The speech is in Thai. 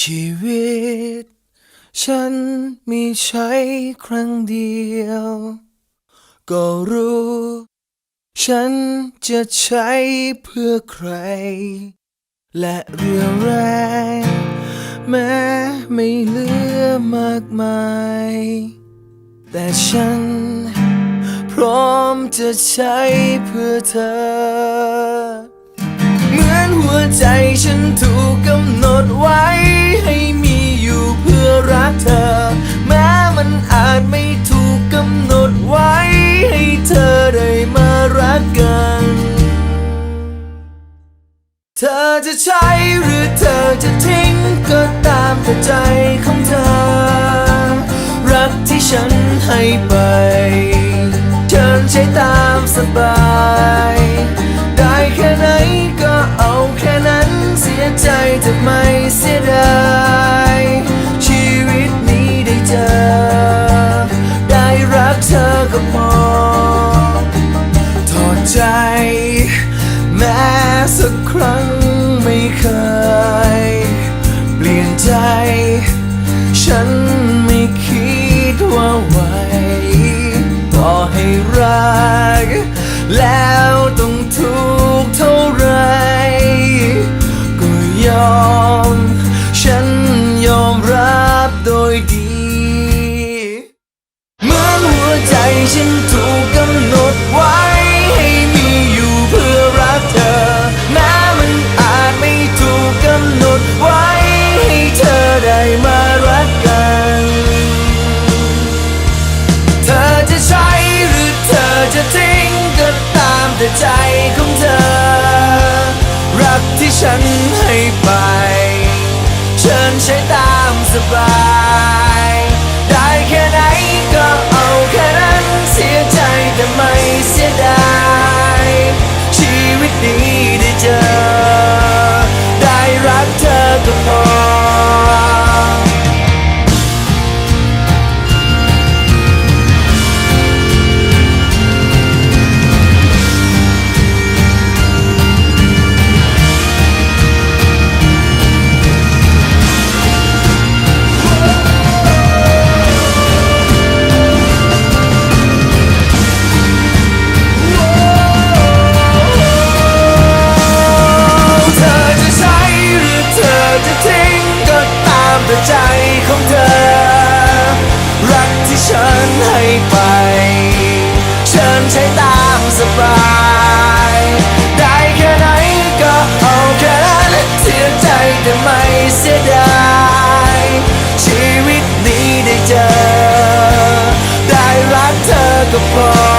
ชีวิต ฉันมีใช้ครั้งเดียว ก็รู้ ฉันจะใช้เพื่อใคร และเรียวแรงแม้ไม่เหลือมากมาย แต่ฉัน พร้อมจะใช้เพื่อเธอ เหมือนหัวใจฉันถูกกำหนดไว้ ใช้หรือเธอจะทิ้งก็ตามแต่ใจของเธอ รักที่ฉันให้ไปเชิญใช้ตา ฉันไม่คิดว่าไหวต่อให้รักและ ใจของเธอ รักที่ฉันให้ไป เชิญใช้ตามสบาย ได้แค่ไหนก็เอาแค่นั้นเสียใจแต่ไม่เสียดาย ชีวิตนี้ แต่ใจของเธอ รักที่ฉันให้ไป เชิญใช้ตามสบาย ได้แค่ไหนก็เอาแค่นั้นเสียใจแต่ไม่เสียดายชีวิตนี้ได้เจอ ได้รักเธอก็พอ